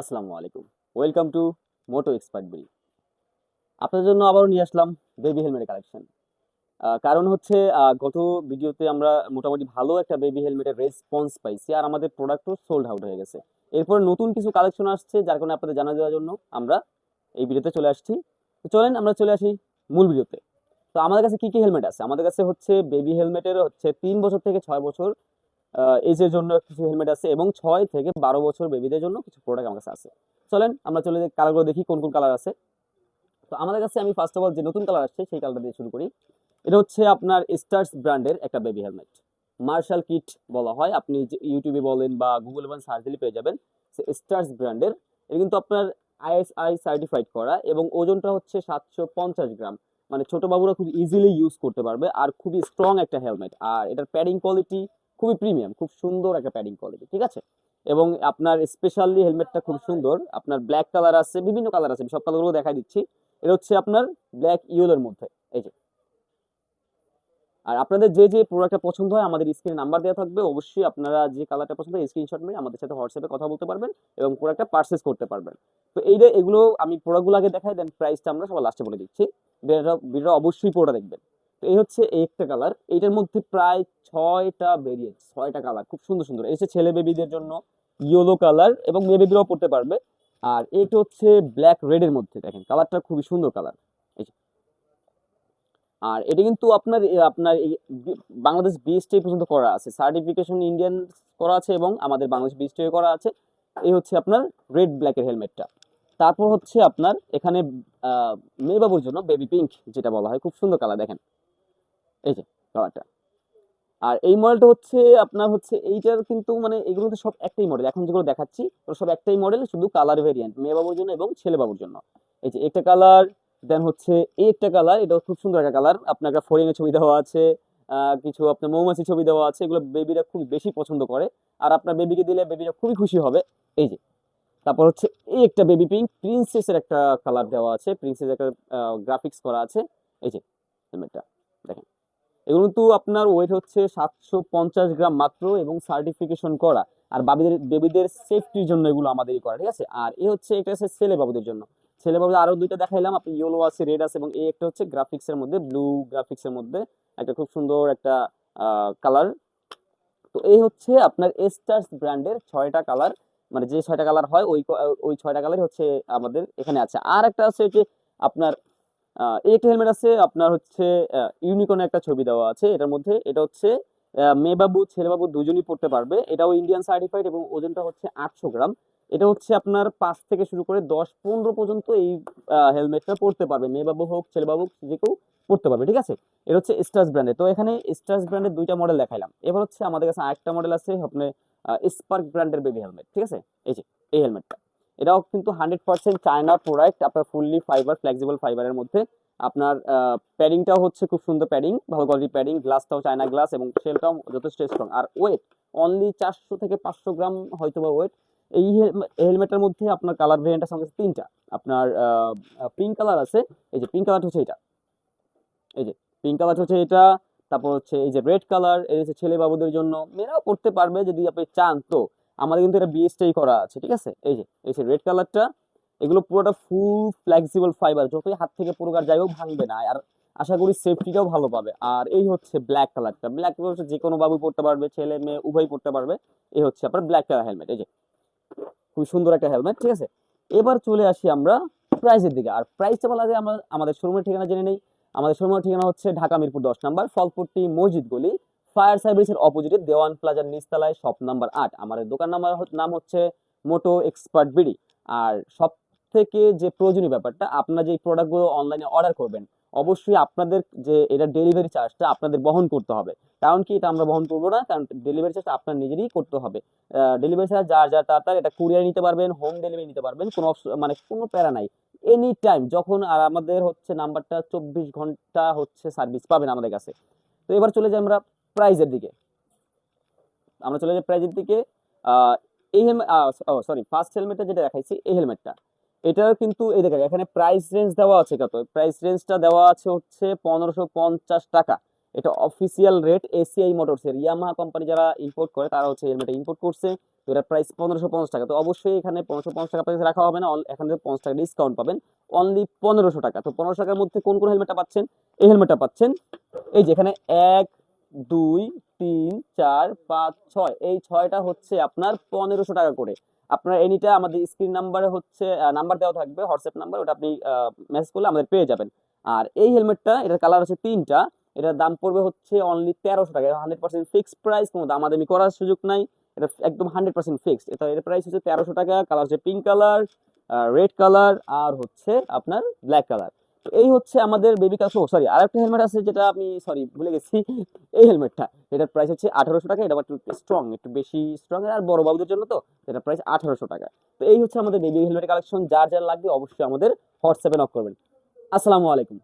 আসসালামু আলাইকুম। Welcome to Moto expert বিল আপনাদের জন্য আবারও নিয়ে আসলাম বেবি হেলমেটের কালেকশন কারণ হচ্ছে গত ভিডিওতে আমরা মোটামুটি ভালো একটা বেবি হেলমেটের রেসপন্স পাইছি আর আমাদের প্রোডাক্টও সোল্ড আউট হয়ে গেছে। এরপরে নতুন কিছু কালেকশন আসছে, যার কারণে আপনাদের জানা দেওয়ার জন্য আমরা এই ভিডিওতে চলে আসছি। তো চলেন, আমরা চলে আসি মূল ভিডিওতে। তো আমাদের কাছে কি কি হেলমেট আছে? আমাদের কাছে হচ্ছে বেবি হেলমেটের হচ্ছে তিন বছর থেকে ছয় বছর এজের জন্য কিছু হেলমেট আছে এবং ছয় থেকে বারো বছর বেবিদের জন্য কিছু প্রোডাক্ট আমার কাছে আছে। চলেন, আমরা চলে যাই কালারগুলো দেখি কোন কোন কালার আছে। তো আমাদের কাছে আমি ফার্স্ট অফ অল যে নতুন কালার আসছে সেই কালারটা দিয়ে শুরু করি। এটা হচ্ছে আপনার স্টার্স ব্র্যান্ডের একটা বেবি হেলমেট মার্শাল কিট বলা হয়। আপনি ইউটিউবে বলেন বা গুগল বলেন সার্চ দিলে পেয়ে যাবেন। স্টার্স ব্র্যান্ডের এটা কিন্তু আপনার আইএসআই সার্টিফাইড করা এবং ওজনটা হচ্ছে সাতশো পঞ্চাশ গ্রাম। মানে ছোট বাবুরা খুব ইজিলি ইউজ করতে পারবে। আর খুবই স্ট্রং একটা হেলমেট আর এটার প্যাডিং কোয়ালিটি খুবই প্রিমিয়াম খুব সুন্দর একটা প্যাডিং কোয়ালিটি ঠিক আছে? এবং আপনার স্পেশালি হেলমেটটা খুব সুন্দর, আপনার ব্ল্যাক কালার আছে, বিভিন্ন কালার আছে সব কালারগুলো দেখাই দিচ্ছি। এটা হচ্ছে আপনার ব্ল্যাক ইয়েলোর মধ্যে, এই যে। আর আপনাদের যে যে প্রোডাক্টটা পছন্দ হয়, আমাদের স্ক্রিনে নাম্বার দেওয়া থাকবে, অবশ্যই আপনারা যে কালারটা পছন্দ হয় স্ক্রিনশট মেরে আমাদের সাথে হোয়াটসঅ্যাপে কথা বলতে পারবেন এবং প্রোডাক্টটা পারচেস করতে পারবেন। তো এইটা এগুলো আমি প্রোডাক্টগুলো আগে দেখাই দেন প্রাইসটা আমরা সবার লাস্টে বলে দিচ্ছি। ভিডিওটা অবশ্যই পুরোটা দেখবেন। এই হচ্ছে একটা কালার এইটার মধ্যে প্রায় ছয়টা ভেরিয়েন্ট ছয়টা কালার খুব সুন্দর সুন্দর। এই ছেলে বেবিদের জন্য ইয়েলো কালার এবং মেয়ে বেবিরাও পড়তে পারবে। আর এটা হচ্ছে ব্ল্যাক রেডের মধ্যে, দেখেন কালারটা খুবই সুন্দর কালার আর এটা কিন্তু আপনার আপনার বাংলাদেশ বিএসটি পর্যন্ত করা আছে। সার্টিফিকেশন ইন্ডিয়ান করা আছে এবং আমাদের বাংলাদেশ বিএসটি করা আছে। এই হচ্ছে আপনার রেড ব্ল্যাকের হেলমেটটা তারপর হচ্ছে আপনার এখানে মেয়ে বাবুর জন্য বেবি পিঙ্ক যেটা বলা হয়, খুব সুন্দর কালার দেখেন। এই যে কালারটা আর এই মডেলটা হচ্ছে, আপনার হচ্ছে এইটার কিন্তু মানে এগুলো তো সব একটাই মডেল এখন যেগুলো দেখাচ্ছি সব একটাই মডেল শুধু কালার ভেরিয়েন্ট মেয়ে বাবুর জন্য এবং ছেলে বাবুর জন্য। এই যে একটা কালার দেন হচ্ছে এই একটা কালার এটা খুব সুন্দর একটা কালার আপনার একটা ফরিং এর ছবি দেওয়া আছে কিছু আপনার মৌমাছি ছবি দেওয়া আছে, এগুলো বেবিরা খুব বেশি পছন্দ করে। আর আপনার বেবিকে দিলে বেবিরা খুবই খুশি হবে। এই যে, তারপর হচ্ছে এই একটা বেবি পিঙ্ক প্রিন্সেসের একটা কালার দেওয়া আছে প্রিন্সেস একটা গ্রাফিক্স করা আছে। এই যে হেলমেটটা এগুলো কিন্তু আপনার ওয়েট হচ্ছে সাতশো পঞ্চাশ গ্রাম মাত্র এবং সার্টিফিকেশন করা। আর বাবিদের বেবিদের সেফটির জন্য এগুলো আমাদেরই করা, ঠিক আছে? আর এ হচ্ছে এটা হচ্ছে ছেলে বাবুদের জন্য। ছেলে বাবুদের আরও দুইটা দেখাইলাম, আপনি ইয়েলো আছে রেড আছে এবং এই একটা হচ্ছে গ্রাফিক্সের মধ্যে ব্লু গ্রাফিক্সের মধ্যে একটা খুব সুন্দর একটা কালার তো এই হচ্ছে আপনার এস্টার্স ব্র্যান্ডের ছয়টা কালার মানে যে ছয়টা কালার হয় ওই ওই ছয়টা কালার হচ্ছে আমাদের এখানে আছে। আর একটা আছে যে আপনার একটা হেলমেট আছে আপনার হচ্ছে ইউনিকর্নের একটা ছবি দেওয়া আছে এটার মধ্যে এটা হচ্ছে আহ, মেয়ে বাবু ছেলে বাবু দুজনই পড়তে পারবে এটাও ইন্ডিয়ান সার্টিফাইড এবং ওজনটা হচ্ছে আটশো গ্রাম এটা হচ্ছে আপনার পাঁচ থেকে শুরু করে দশ পনেরো পর্যন্ত এই হেলমেটটা পড়তে পারবে মেয়ে বাবু হোক ছেলে বাবু যে কেউ পড়তে পারবে ঠিক আছে? এটা হচ্ছে স্টার্স ব্র্যান্ডের তো এখানে স্টার্স ব্র্যান্ডের দুইটা মডেল দেখাইলাম এবার হচ্ছে আমাদের কাছে আরেকটা মডেল আছে আপনার স্পার্ক ব্র্যান্ডের বেবি হেলমেট ঠিক আছে? এই যে এই হেলমেটটা এটাও কিন্তু হান্ড্রেড পার্সেন্ট চায়না প্রোডাক্ট আপনার ফুললি ফাইবার ফ্লেক্সিবল ফাইবারের মধ্যে। আপনার প্যাডিংটাও হচ্ছে খুব সুন্দর প্যাডিং ভালো কোয়ালিটি প্যাডিং গ্লাসটাও চায়না গ্লাস এবং সেলটাও যথেষ্ট স্ট্রং আর ওয়েট অনলি চারশো থেকে পাঁচশো গ্রাম হয়তো বা ওয়েট এই হেলমেটের মধ্যে আপনার কালার ভেরিয়েন্ট আছে তিনটা। আপনার পিঙ্ক কালার আছে, এই যে পিঙ্ক কালার হচ্ছে এটা। এই যে পিঙ্ক কালার হচ্ছে এটা, তারপর হচ্ছে এই যে রেড কালার এই হচ্ছে ছেলে বাবুদের জন্য। মেয়েরাও করতে পারবে যদি আপনি চান তো। আমাদের কিন্তু এটা বিএসটাই করা আছে, ঠিক আছে? এই যে এই যে রেড কালারটা এগুলো পুরোটা ফুল ফ্লেক্সিবল ফাইবার যতই হাত থেকে পুরোকার যাই হোক, ভাঙবে না। আর আশা করি সেফটিটাও ভালো পাবে। আর এই হচ্ছে ব্ল্যাক কালারটা ব্ল্যাক কালার যে কোনো বাবু পড়তে পারবে, ছেলে মেয়ে উভয় পড়তে পারবে। এই হচ্ছে আপনার ব্ল্যাক কালার হেলমেট এই যে। খুব সুন্দর একটা হেলমেট ঠিক আছে? এবার চলে আসি আমরা প্রাইসের দিকে। আর প্রাইসটা বলা যায় আমরা, আমাদের শোরুমের ঠিকানা জেনে নেই। আমাদের শোরুমের ঠিকানা হচ্ছে ঢাকা মিরপুর দশ নাম্বার, ফলপট্টি মসজিদ গলি ফায়ার সার্ভিসের অপোজিটে দেওয়ান প্লাজার নিচতলায় শপ নাম্বার আট। আমাদের দোকান নাম্বার নাম হচ্ছে মোটো এক্সপার্ট বিডি। আর সব থেকে যে প্রয়োজনীয় ব্যাপারটা, আপনারা যে প্রোডাক্টগুলো অনলাইনে অর্ডার করবেন, অবশ্যই আপনাদের যে এটা ডেলিভারি চার্জটা আপনাদের বহন করতে হবে। কারণ কি, এটা আমরা বহন করব না, কারণ ডেলিভারি চার্জটা আপনার নিজেরই করতে হবে। ডেলিভারি চার্জ যার যা তার তার, এটা কুরিয়ার নিতে পারবেন, হোম ডেলিভারি নিতে পারবেন, কোনো মানে কোনো প্যারা নাই। এনি টাইম যখন আর আমাদের হচ্ছে নাম্বারটা চব্বিশ ঘণ্টা হচ্ছে সার্ভিস পাবেন আমাদের কাছে। তো এবার চলে যাই আমরা প্রাইজের দিকে। আমরা চলে যাই প্রাইজের দিকে। এই হেলমেট সরি ফার্স্ট হেলমেটটা যেটা দেখাইছি, এই হেলমেটটা এটার কিন্তু, এই দেখেন, এখানে প্রাইস রেঞ্জ দেওয়া আছে কত? প্রাইস রেঞ্জটা দেওয়া আছে হচ্ছে পনেরোশো পঞ্চাশ টাকা। এটা অফিসিয়াল রেট এসিআই মোটরসের ইয়ামাহা কোম্পানি যারা ইম্পোর্ট করে, তারা হচ্ছে হেলমেট ইম্পোর্ট করছে। তো এটার প্রাইস পনেরোশো পঞ্চাশ টাকা। তো অবশ্যই এখানে পনেরোশো পঞ্চাশ টাকা প্রাইস রাখা হবে না। এখানে পঞ্চাশ টাকা ডিসকাউন্ট পাবেন। অনলি পনেরোশো টাকা। তো পনেরোশো টাকার মধ্যে কোন কোন হেলমেটটা পাচ্ছেন? এই হেলমেটটা পাচ্ছেন। এই যে এখানে এক দুই, তিন, চার, পাঁচ, ছয়। এই ছয়টা হচ্ছে আপনার পনেরোশো টাকা করে। আপনার এনিটা আমাদের স্ক্রিন নাম্বারে হচ্ছে নাম্বার দেওয়া থাকবে হোয়াটসঅ্যাপ নাম্বার ওটা আপনি মেসেজ করলে আমাদের পেয়ে যাবেন। আর এই হেলমেটটা এটার কালার হচ্ছে তিনটা, এটার দাম পড়বে হচ্ছে অনলি তেরোশো টাকা। হান্ড্রেড পার্সেন্ট ফিক্সড প্রাইস কোনো দামাদামি করার সুযোগ নাই। এটা একদম হান্ড্রেড পার্সেন্ট ফিক্সড এটা এর প্রাইস হচ্ছে তেরোশো টাকা কালার হচ্ছে পিঙ্ক কালার রেড কালার আর হচ্ছে আপনার ব্ল্যাক কালার তো এই হচ্ছে আমাদের বেবি কাসো সরি আর একটা হেলমেট আছে যেটা আমি সরি ভুলে গেছি। এই হেলমেটটা এটার প্রাইস হচ্ছে আঠারোশো টাকা, এটা একটু স্ট্রং একটু বেশি স্ট্রং আর বড় বাবুদের জন্য তো এটার প্রাইস আঠারোশো টাকা। তো এই হচ্ছে আমাদের বেবি হেলমেট কালেকশন যার যার লাগবে অবশ্যই আমাদের হোয়াটসঅ্যাপে নক করবেন। আসসালামু আলাইকুম।